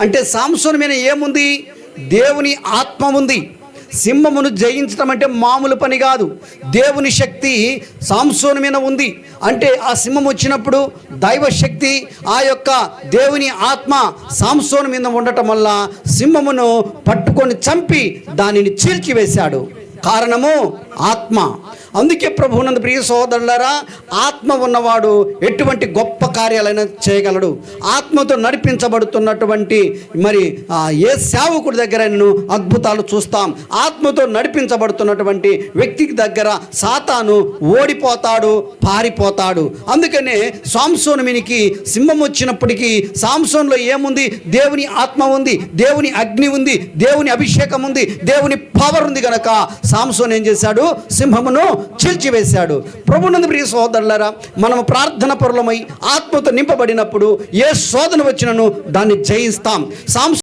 అంటే సాంసోన్ మీద ఏముంది? దేవుని ఆత్మ ఉంది సింహమును జయించడం అంటే మామూలు పని కాదు. దేవుని శక్తి సాంసోను మీద ఉంది. అంటే ఆ సింహం వచ్చినప్పుడు దైవ శక్తి ఆ యొక్క దేవుని ఆత్మ సాంసోను మీద ఉండటం వల్ల సింహమును పట్టుకొని చంపి దానిని చీల్చివేశాడు. కారణము ఆత్మ. అందుకే ప్రభువునందు ప్రియ సోదరులారా ఆత్మ ఉన్నవాడు ఎటువంటి గొప్ప కార్యాలైనా చేయగలడు. ఆత్మతో నడిపించబడుతున్నటువంటి మరి ఆ, ఏ సేవకుడి దగ్గర నేను అద్భుతాలు చూస్తాం. ఆత్మతో నడిపించబడుతున్నటువంటి వ్యక్తికి దగ్గర సాతాను ఓడిపోతాడు పారిపోతాడు. అందుకనే సాంసోనుమినికి సింహం వచ్చినప్పటికీ సాంసోన్లో ఏముంది? దేవుని ఆత్మ ఉంది దేవుని అగ్ని ఉంది దేవుని అభిషేకం ఉంది దేవుని పవర్ ఉంది కనుక సాంసోన్ ఏం చేశాడు? సింహమును చీల్చివేశాడు. ప్రభునందు ప్రియ సోదరులరా మనము ప్రార్థన పరులమై ఆత్మతో నింపబడినప్పుడు ఏ శోధన వచ్చినను దాన్ని జయిస్తాం. సాంస్